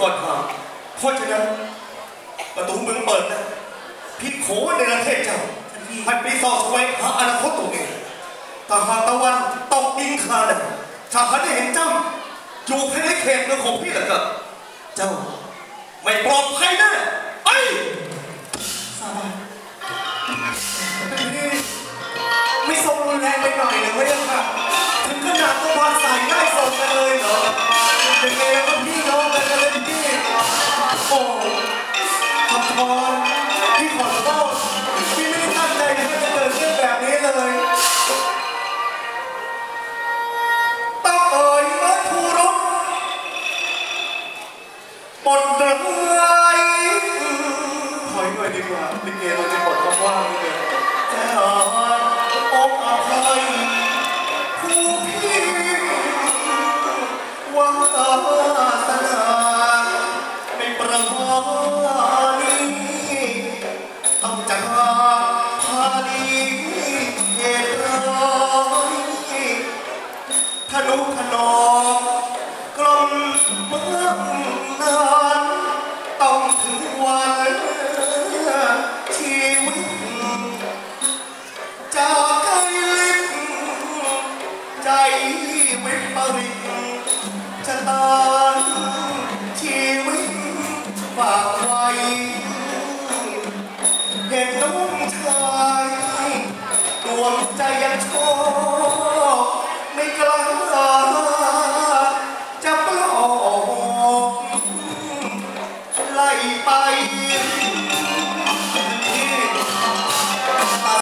ก่อนหาเพราะฉะนั้น ประตูเมืองเปิดนะพี่โขในประเทศเจ้าให้ไปสอบแสวงหาอนาคตตัวเองถ้าหากตะวันตกดินคาดถ้าหากได้เห็นเจ้าอยู่ภายในเขตเมืองของพี่แล้วก็เจ้า ไม่ปลอดภัยแน่ไอ้ยไม่ อบพรพี่ขอโทษพี่ไม่ได้ตั้งใจที่จะเกิดเรื่องแบบนี้เลยต้องเอ่ยเมื่อทูรบปนเดือยถอยหน่อยดีกว่าลิเกเราจะบทว่างๆนี่เลยจะอกอภัยผู้พี่วาสนา ทนุถนอมกลมเมืองนานต้องถึงวันชีวิตจากใจลิ้นใจวิปริจะตานชีวิตฝากไว้เห็นน้องชายดวงใจยังโชย ล่ไป